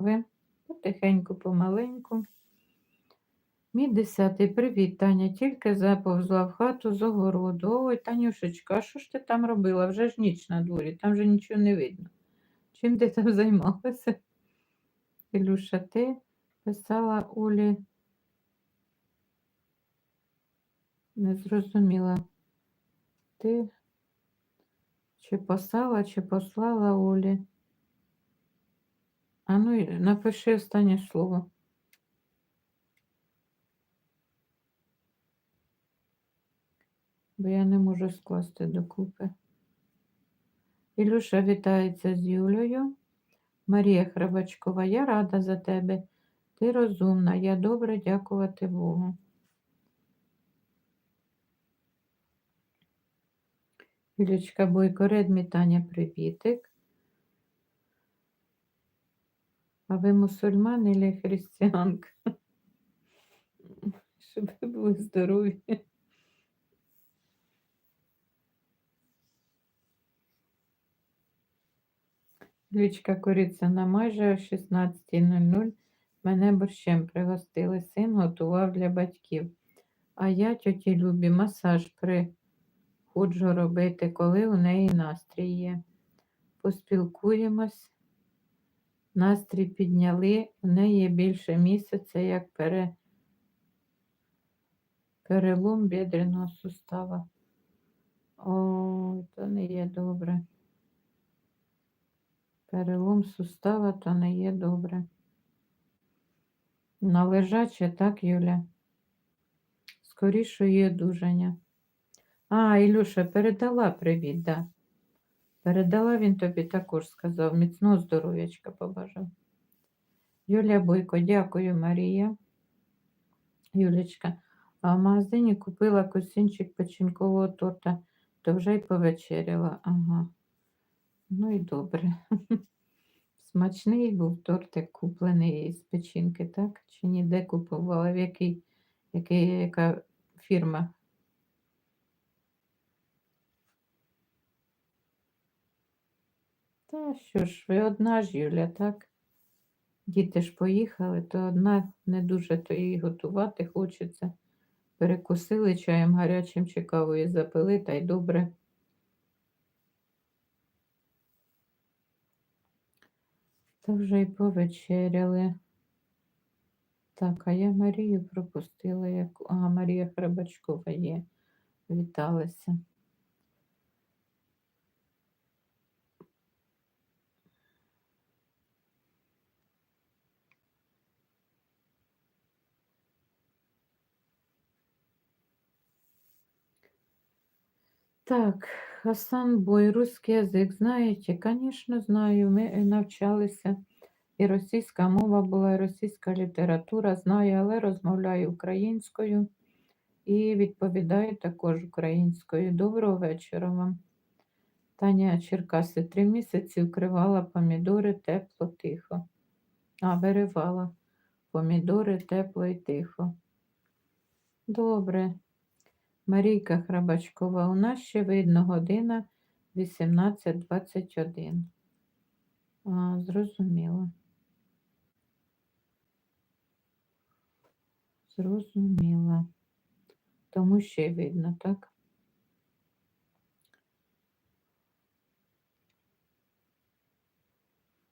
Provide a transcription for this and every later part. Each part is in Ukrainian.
Ви потихеньку, помаленьку. Мій десятий, привіт, Таня. Тільки заповзла в хату з огороду. Ой, Танюшечка, а що ж ти там робила? Вже ж ніч на дворі, там вже нічого не видно. Чим ти там займалася? Ілюша, ти писала Олі. Не зрозуміла. Ти чи послала, чи послала Олі? А ну, напиши останнє слово. Бо я не можу скласти докупи. Ілюша вітається з Юлею. Марія Храбачкова, я рада за тебе. Ти розумна, я добре дякувати Богу. Юлічка Бойко, Редмі Таня, привітик. А ви мусульман или християнка? Щоб ви були здорові. Лючка Корицина майже о 16.00 мене борщем пригостили. Син готував для батьків. А я тьоті Любі масаж приходжу робити, коли у неї настрій є. Поспілкуємось. Настрій підняли, у неї більше місяця, як пере... перелом бідреного сустава. Ой, то не є добре. Перелом сустава то не є добре. На лежаче, так, Юля? Скоріше є одужання. А, Ілюша, передала привіт, да. Передала він тобі також сказав. Міцного здоров'ячка побажав. Юлія Бойко, дякую, Марія. Юлічка, а в магазині купила косинчик печінкового торта, то вже й повечеряла. Ага. Ну і добре. Смачний був тортик куплений з печінки, так? Чи ніде купувала? В який, який, яка фірма? Та що ж, ви одна ж, Юля, так? Діти ж поїхали, то одна не дуже то її готувати хочеться. Перекусили чаєм гарячим чи кавою запили, та й добре. Та вже й повечеряли. Так, а я Марію пропустила, як... А, Марія Хребачкова є. Віталася. Так, Хасан Бой, русский язик, знаєте, звісно, знаю. Ми е, навчалися. І російська мова була, і російська література знаю, але розмовляю українською і відповідаю також українською. Доброго вечора вам. Таня Черкаси три місяці вкривала помідори тепло, тихо. А, виривала помідори тепло і тихо. Добре. Марійка Храбачкова, у нас ще видно година 18.21. А, Зрозуміло. Зрозуміла. Тому ще видно, так?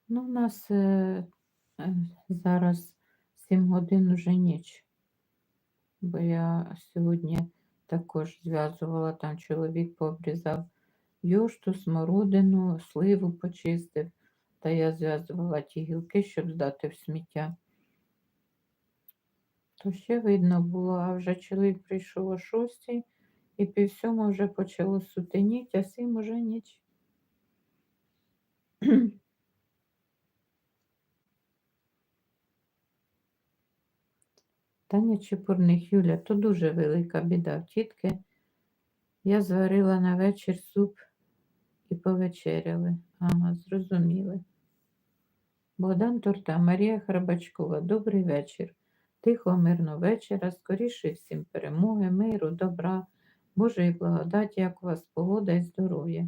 Ну, у нас е, е, зараз 7 годин уже ніч, бо я сьогодні також зв'язувала, там чоловік пообрізав йошту, смородину, сливу почистив, та я зв'язувала ті гілки, щоб здати в сміття. То ще видно було, а вже чоловік прийшов о шостій і пів сьому вже почало сутеніть, а сім уже ніч. Таня Чепурних, Юля, то дуже велика біда. Тітки я зварила на вечір суп і повечеряли. Ага, зрозуміли. Богдан Торта, Марія Храбачкова, добрий вечір. Тихого, мирного вечора, скоріше всім перемоги, миру, добра, Божої благодаті, як у вас погода і здоров'я.